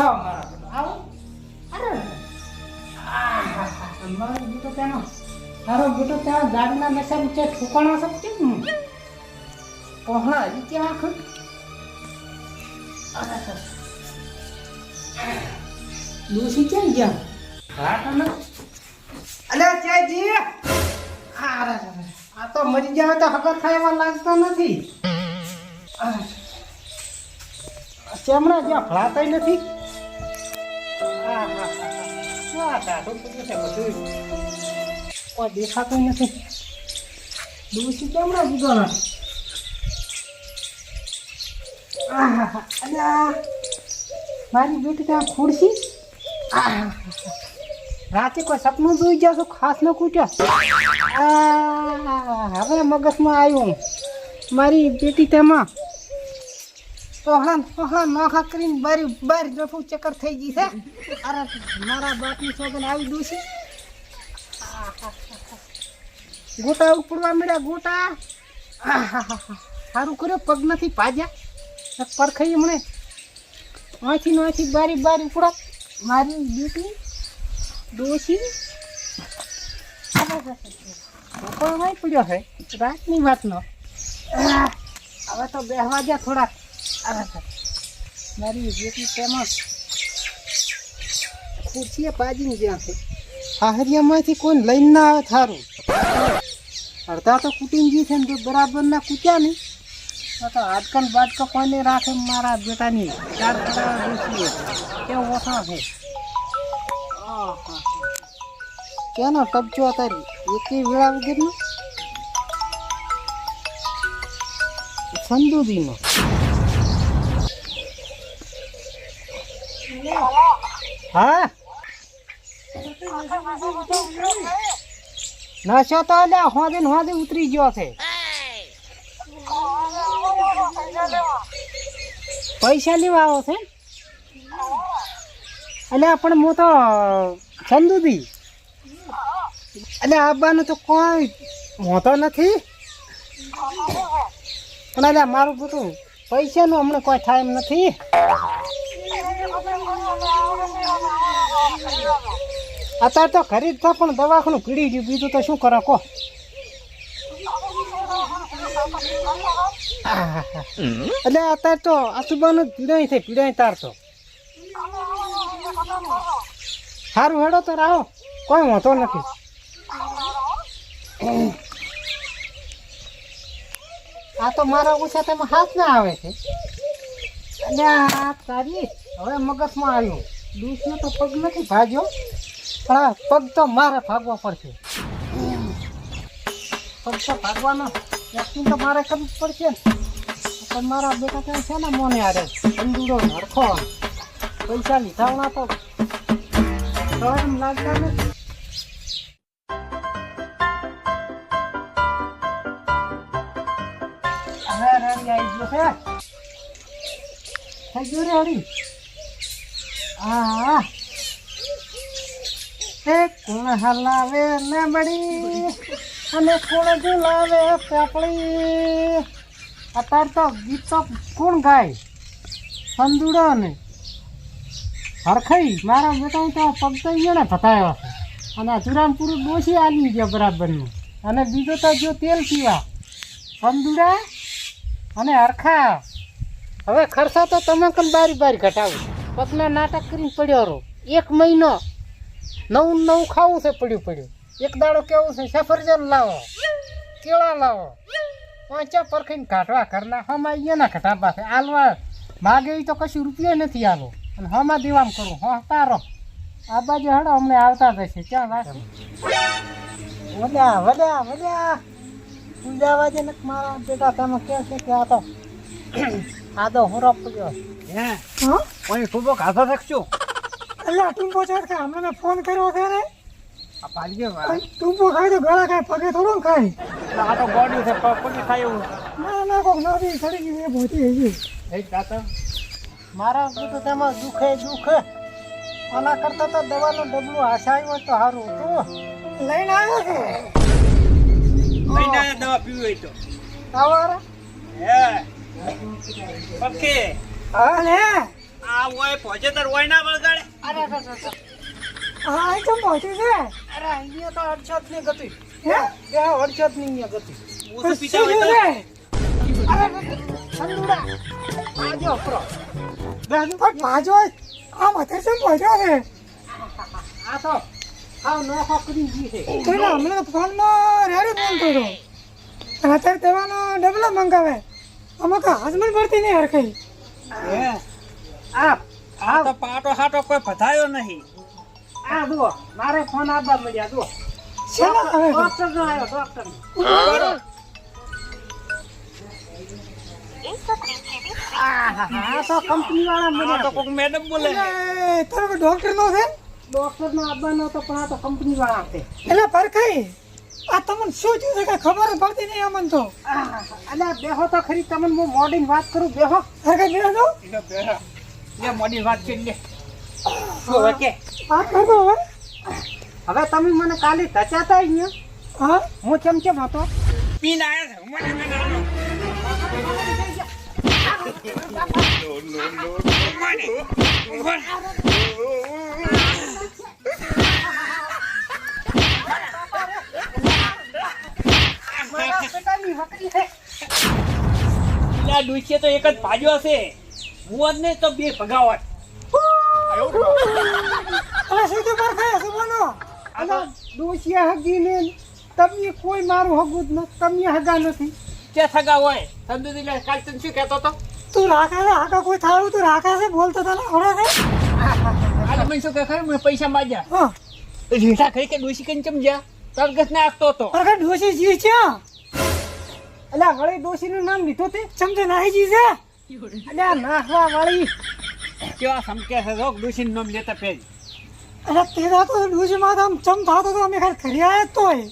દુખાવો મારા આવો. અરે મારો બેટો તેનો મારો બેટો ત્યાં દારૂના નશા નીચે ઠુકાણો શકતી કેમ? પહોળા હજી ત્યાં આખું? દોષી ક્યાં ગયા? હા તમે અલે ચાયજી આ રે રે રે. આ તો મરી જાય તો હગર થાય એવા લાગતા નથી. આ. જ્યાં ફળાતા નથી? મારી બેટી ત્યાં ખુરશી રાતે કોઈ સપનું જોઈ ગયા છો ખાસ ન કૂટ્યા હવે મગજમાં આવ્યું મારી બેટી તેમાં પહોળા પહોળા નોખા કરીને બારી બારી રફુ ચક્કર થઈ ગઈ છે. અરે મારા બાપની સોગન આવી દઉં છે. ગોટા ઉપડવા મળ્યા, ગોટા. સારું કર્યો, પગ નથી પાજ્યા પરખાઈ હમણે. વાંચી વાંચી બારી બારી ઉપડા. મારી ડોશી. કોઈ પડ્યો હે. રાતની વાતનો. હવે તો બેહવા ગયા થોડાક. મારી જેટલી ફેમસ ખુરશીએ પાજીને ગયા છે. હાહરિયામાંથી કોઈ લઈને ના આવે થારું. અડધા તો કુટુંબજી છે ને જો બરાબર ના કૂટ્યા નહીં તો તો આજકલ બાજકો કોઈને રાખે મારા બેટાની ચાર ડોશીએ કેવો ઓછા છે. કેનો ટપચો તારી? એકેય વેળા વગરનો? સંદુદીનો હા? નશો તો અલ્યા હોદે હોદે ઉતરી ગયો છે. પૈસા લેવા આવો છે? અલ્યા, પણ હું તો સંદુદી એટલે આવવાનું તો કોઈ હોતો નથી? પણ એટલે મારું બધું પૈસાનું હમણાં કોઈ થાય એમ નથી. અત્યારે તો ખરીદ તો, પણ દવાખાનું પીડી ગયું. બીજું તો શું કરો કહો. એટલે અત્યારે તો આસુબાનું પીડાય છે, પીડાય તાર તો. સારું હેડો તો આવો. કોઈ વાંધો નથી. આ તો મારા ઓછા તેમાં હાથ ના આવે છે. અને આ તારી, હવે મગજમાં આવ્યું. દૂધનો તો પગ નથી ભાગ્યો. પણ પગ તો મારે ભાગવો પડશે. પગ તો ભાગવાનો. એક્ટિંગ તો મારે કરવું પડશે પણ મારા બેટા ત્યાં છે ને મોને આરે અંદુડો હરખો પૈસા લીધાવના તો તો એમ લાગતા નથી. થઈ ગયું રે હરી? હા. એ કોણ હલાવે લેબડી અને કોણ ઝુલાવે પેપડી અત્યારે તો ગીતો કોણ ગાય? સંદુડો ને. હરખાઈ, મારા બેટા તો પગ તો અહીંયા ને ભટાયો છે. અને અધુરામપુર ડોસી આવી ગયા બરાબરનું. અને બીજો તો જો તેલ પીવા. સંદુડા અને હરખા. હવે ખર્ચા તો તમે કન બારી બારી ઘટાવું પગના નાટક કરીને પડ્યો રહો. એક મહિનો નવું નવું ખાવું છે પડ્યું પડ્યું. એક દાડો કેવું છે સફરજન લાવો કેળા લાવો પાંચા પરખીને કાઢવા કરના હમા અહીંયાના ઘટાડવા પાસે આલવા માગે તો કશું રૂપિયા નથી આલો. અને હમા દેવામ કરું. હા તારો આ બાજુ હડો અમને આવતા જશે. ક્યાં વાસે વલ્યા વલ્યા વડ્યા. તું જવા દે મારા બેટા તમે કહે છે કે આ તો આ તો હોરો પડ્યો. હે? હા? ખૂબ ખાધો કાઢો અલ્યા ટૂંપો ચાટ કે હમણાં ફોન કર્યો છે ને? ટૂંપો ખાય તો ગળા ખાય પગે થોડું ને ખાય? આ તો ગોડ્યું છે પગ ખાય એવું. ના ના કોક નદી ચડી ગઈ એ ભોતી હજી. એ દાતા મારા તો તેમાં દુખે દુખે. આના કરતા તો દવાનો ડબલું આશાયો તો સારું હતું. લઈને આવ્યો છે? લઈને મહિના દવા પીવી હોય તો. સવારે હે. ઓકે હા ને આ હોય પોજેતર તાર હોય ના બળગાડે અરે અરે, અરે, અરે. હા એ કેમ પહોંચ્યું છે? અરે અહીંયા તો અડચતની ગતિ. હે? બે અડચતની અહીંયા ગતિ. હું પીતા હોય તો અરે, ઠંડુડા. આજો ઉપરો. બેસજો. પણ પાછો આ પહોંચ્યો છે? આ તો હાવ નોખો કરી ગઈ છે. તો હમણાં ફોનમાં રેડી ફોન કર્યો અત્યારે દેવાનો ડબલો મંગાવે. તો હાથમાં પડતી નહીં હરખાઈ હે? આ આ તો પાટો હાટો કોઈ પધાયો નહીં. આ જુઓ મારે ફોન આવવા મળ્યા જુઓ. શેના આવે છે? ડોક્ટર નો આવ્યો ડોક્ટર. તો કંપની વાળા આ તો કોક મેડમ બોલે તારો કોઈ ડોક્ટર નો છે? ડોક્ટર નો આવવાનો હતો પણ આ તો કંપની વાળા છે. એટલે પરખાઈ આ તમને શું થયું છે? કઈ ખબર જ પડતી નહીં અમને તો. અલ્યા બેહો તો ખરી તમને હું મોડીને વાત કરું બેહો. બેસો એટલે બેરા. લે મોડી વાત કરી લે. શું હવે કે? વાત કરતો હવે. તમે મને કાલે ધચ્યા હતા અહીંયા? હા? હું ચમચમ હતો? પીન આવ્યા છે. મને તો એક જ ભાજ્યો હશે. જ નહીં તો બે ભગાવત અરે સીધું પરખાઈ શું બોલો. અલા ડોશિયા હગીને તમે કોઈ મારું હગું જ નથી તમે હગા નથી. કે સગા હોય? સંદુજી લે કાલ તને શું કહેતો તો તું રાખા છે? આકા કોઈ થાળું તું રાખા છે? બોલતો તને આવડે છે? આજે મને શું કહે મેં પૈસા માગ્યા. હા. રીઠા ખરી કે ડૂસી કઈ ચમજ્યા તરગસ ને આપતો હતો. પરખાઈ ડોસી જી છે? અલ્યા વળી ડોશીનું નામ લીધું તે? ચમજે નાહી જી છે? અલ્યા નાખવા વાળી. કેવા સમકે છે ડૂસી નામ લેતા પેલી અરે તે તો ડોસી માં આમ ચમ થાતો તો અમે ખાલી ઘરે તોય.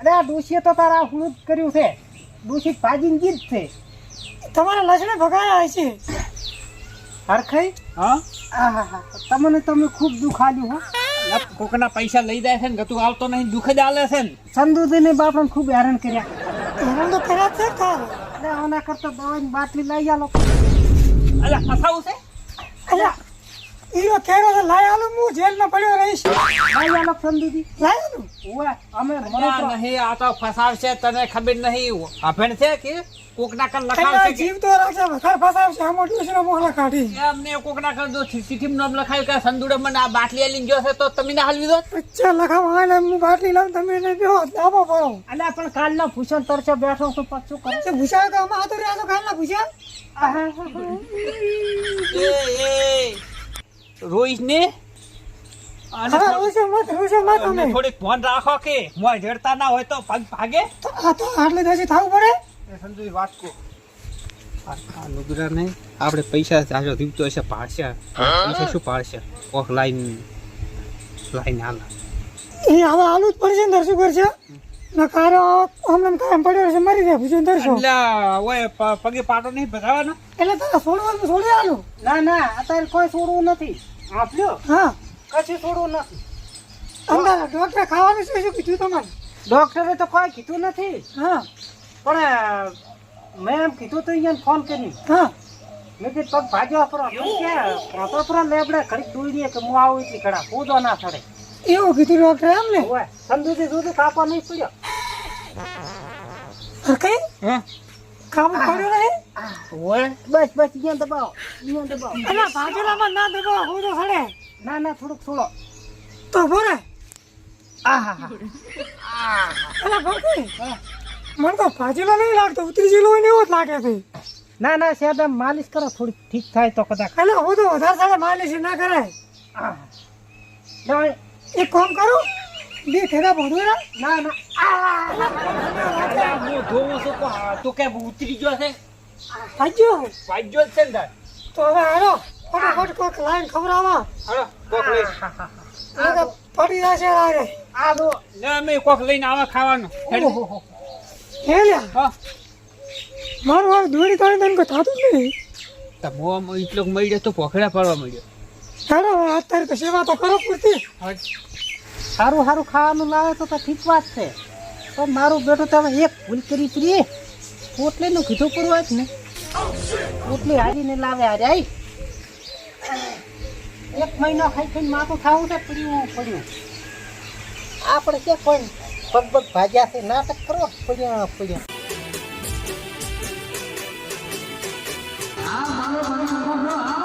અલ્યા ડોશીએ તો તારા હું કર્યું છે. ડોશી ભાજીને ગીત છે. તમારા લસણે ભગાયા છે હરખાઈ? હા? આહાહા. તમને તમે ખૂબ દુઃખ આલ્યું હો. કોકના પૈસા લઈ જાય છે ને ગતું આવતો નહીં દુઃખ જ આલે છે ને. બાપ બાપને ખૂબ હેરાન કર્યા. હેરાન તો કર્યા છે તારે. એટલે આના કરતા દવાની બાટલી લઈ આલો. અલ્યા ફસાવું છે? અલ્યા ઈરો કેરો તો લાય આલું હું જેલમાં પડ્યો રહીશ. લઈ આલો ચંદુજી લાય આલું. ઓવે અમે મણિપુર- નહીં આ તો ફસાવશે તને ખબર નહીં. અભણ છે કે કોકના કર લખાવ લખાવશે કે? જીવ તો રાખશે વધારે ફસાવશે આમાં ડોસીનો મોહલા કાઢી એમને કોકના કર જો સીઠી નામ લખાય કે સંદુડે મને આ બાટલી લઈને ગયો છે તો તમે ના હાલવી દો પચ્ચા લખાવ આને હું બાટલી લાવ તમે ને જો દાબો પડો. અલ્યા પણ કાલનો ભૂષણ તરસે બેઠો છું પાછું કરે. તે ભૂસા તો આમાં હતો રહ્યા તો કાલના ભૂસા એ એ રોઈશ ને અને હા થોડું- રોશે મત રોશે મત અને અમે થોડીક ફોન રાખો કે મોય જડતા ના હોય તો પગ ભાગે? આ તો આટલે દસી થવું પડે? સંજુ વાત કો આ લુગડા આપણે પૈસા જાજો દીપતો હશે પાડશે. પૈસા શું પાડશે? કોક લાઈન લાઈન હાલ. એ હવે આલુ જ પડશે ને શું કરશે. નકારો આમ કામ પડ્યો મરી જાય ભૂસું દરશો એટલે ઓય પગે પાટો નહીં ભરાવાનો? એટલે તારે છોડવાનું છોડી આલું. ના ના અત્યારે કોઈ છોડવું નથી. આપ્યો હા. કશું છોડવું નથી. અમદાવાદ ડોક્ટરે ખાવાનું શું શું કીધું તમારે? ડોક્ટરે તો કોઈ કીધું નથી. હા. પણ મેં એમ કીધું તો અહીંયા ફોન કરી. હા. મેં કીધું પગ ભાજ્યો આપણો કે તો પર લેબડે ખરી દોડીએ કે હું આવું એટલી ઘડા કૂદો ના થડે એવું કીધું ડોક્ટર એમ ને? હોય સંદુજી દૂધ કાપવા નહીં પડ્યો. કઈ? હા? કામ પડ્યો નહીં? બસ બસ અહીંયા દબાવો અહીંયા દબાવો. એટલે ભાજેલામાં ના દબાવો હું તો ખડે ના ના થોડુંક થોડો. તો ભરે. આહા એટલે ભરતી મને તો ભાજેલા નહીં લાગતો ઉતરી જેલો હોય ને એવો જ લાગે છે. ના ના સાહેબ એમ માલિશ કરો થોડી ઠીક થાય તો કદાચ. અલા હું તો વધારે સાડે માલિશ ના કરાય. એક કામ કરું બે ફેરા ભરવું ના ના. આ હું ધોવું છું આ તો કે ઉતરી ગયો છે? ભાજ્યો વાગ્યો જ છે ને તો હવે હાલો ફટાફટ કોઈક લાઈન ખવડાવવા હાલો, કોક લઈ. પડી જશે રારે આ દો લે અમે કોક લઈને આવે ખાવાનું. હે લ્યા? મારું દોડી તોડી તને કોઈ થતું જ નહીં. તો મોં એટલો મળ્યો તો પોખડા પાડવા મળ્યો. હેડો અત્યારે તો સેવા તો કરો પૂરતી. સારું સારું ખાવાનું લાવે તો તો ઠીક વાત છે. પણ મારું બેટું તમે એક ભૂલ કરી પ્રિય પોટલીનું કીધું પૂરું જ ને? પોટલી હારીને લાવે હારે, આઈ. એક મહિનો ખાઈ ખાઈને માથું ખાવું છે પડ્યું પડ્યું આપણે કે કોઈ ભગભગ ભાગ્યા છે નાટક કરો, પડ્યા પડ્યા. હા, મારો મને